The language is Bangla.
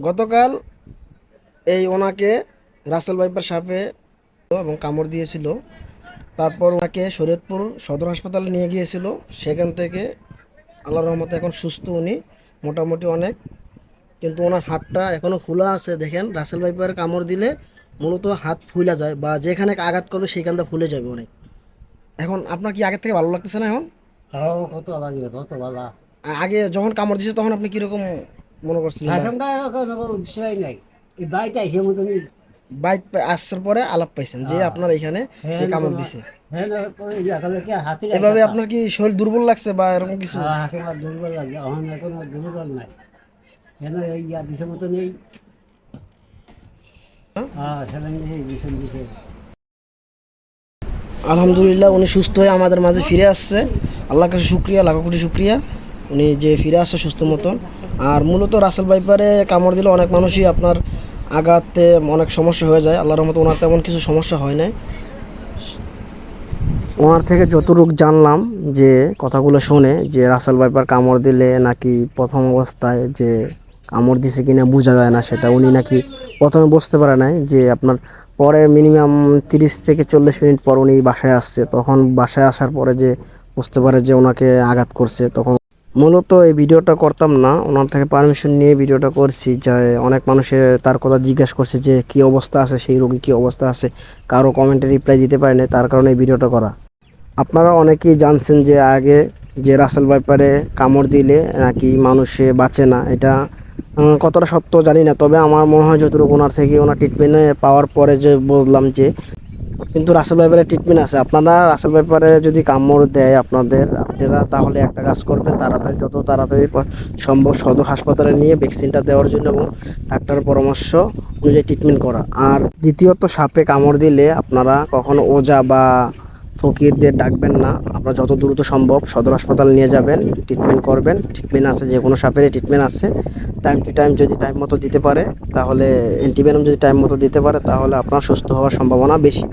গতকাল এই ওনাকে রাসেল ভাইপার সাপে এবং কামড় দিয়েছিল। তারপর ওনাকে শরীয়তপুর সদর হাসপাতালে নিয়ে গিয়েছিল। সেখান থেকে আল্লাহর রহমতে এখন সুস্থ উনি মোটামুটি অনেক। কিন্তু ওনার হাতটা এখনও খোলা আছে দেখেন। রাসেল ভাইপার কামড় দিলে মূলত হাত ফুলে যায় বা যেখানে আঘাত করবে সেখানটা ফুলে যাবে অনেক। এখন আপনার কি আগের থেকে ভালো লাগতেছে না এখন? আ- আগে যখন কামড় দিয়েছে তখন আপনি কীরকম মনে নাই। এই বাড়িতে এসে মতন বাইক আসার পরে আলাপ পাইছেন যে হ্যাঁ। আপনার এখানে হ্যাঁ, কামড় দিছে। হ্যাঁ এভাবে আপনার কি শরীর দুর্বল লাগছে বা এরকম কিছু? দুর্বল লাগে এখন এখন দুর্বল নাই। কেন এই ইয়া দিছে মতো নেই আলহামদুলিল্লাহ উনি সুস্থ হয়ে আমাদের মাঝে ফিরে আসছে। আল্লাহ কাছে শুক্রিয়া লাখো কোটি শুক্রিয়া। উনি যে ফিরে আসছে সুস্থ মতন। আর মূলত রাসেল বাইপারে কামড় দিলে অনেক মানুষই আপনার আঘাতে অনেক সমস্যা হয়ে যায়। আল্লাহর মতো ওনার তেমন কিছু সমস্যা হয় নাই। ওনার থেকে যতটুক জানলাম যে কথাগুলো শুনে যে রাসেল ভাইপার কামড় দিলে নাকি প্রথম অবস্থায় যে কামড় দিছে কিনা বোঝা যায় না, সেটা উনি নাকি প্রথমে বুঝতে পারে নাই যে আপনার পরে মিনিমাম তিরিশ থেকে চল্লিশ মিনিট পর উনি বাসায় আসছে। তখন বাসায় আসার পরে যে বুঝতে পারে যে ওনাকে আঘাত করছে, তখন মূলত এই ভিডিওটা করতাম না, ওনার থেকে পারমিশন নিয়ে ভিডিওটা করছি যে অনেক মানুষে তার কথা জিজ্ঞাসা করছে যে কি অবস্থা আছে, সেই রোগী কি অবস্থা আছে, কারও কমেন্টে রিপ্লাই দিতে পারে না তার কারণে এই ভিডিওটা করা। আপনারা অনেকেই জানছেন যে আগে যে রাসেল ব্যাপারে কামড় দিলে নাকি মানুষে বাঁচে না, এটা কতটা সত্য জানি না, তবে আমার মনে হয় যতটুকু ওনার থেকে ওনার ট্রিটমেন্টে পাওয়ার পরে যে বললাম যে কিন্তু রাসেল ভাইপারে ট্রিটমেন্ট আছে। আপনারা রাসেল ভাইপারে যদি কামড় দেয় আপনাদের, আপনারা তাহলে একটা কাজ করবেন, তাড়াতাড়ি, যত তাড়াতাড়ি সম্ভব সদর হাসপাতালে নিয়ে ভ্যাকসিনটা দেওয়ার জন্য এবং ডাক্তারের পরামর্শ অনুযায়ী ট্রিটমেন্ট করা। আর দ্বিতীয়ত, সাপে কামড় দিলে আপনারা কখনো ওজা বা ফকিরদের ডাকবেন না। আপনারা যত দ্রুত সম্ভব সদর হাসপাতাল নিয়ে যাবেন ট্রিটমেন্ট করবেন। ট্রিটমেন্ট আছে, যে কোনো সাপেরই ট্রিটমেন্ট আছে। টাইম টু টাইম যদি টাইম মতো দিতে পারে, তাহলে অ্যান্টিভেনম যদি টাইম মতো দিতে পারে, তাহলে আপনার সুস্থ হওয়ার সম্ভাবনা বেশি।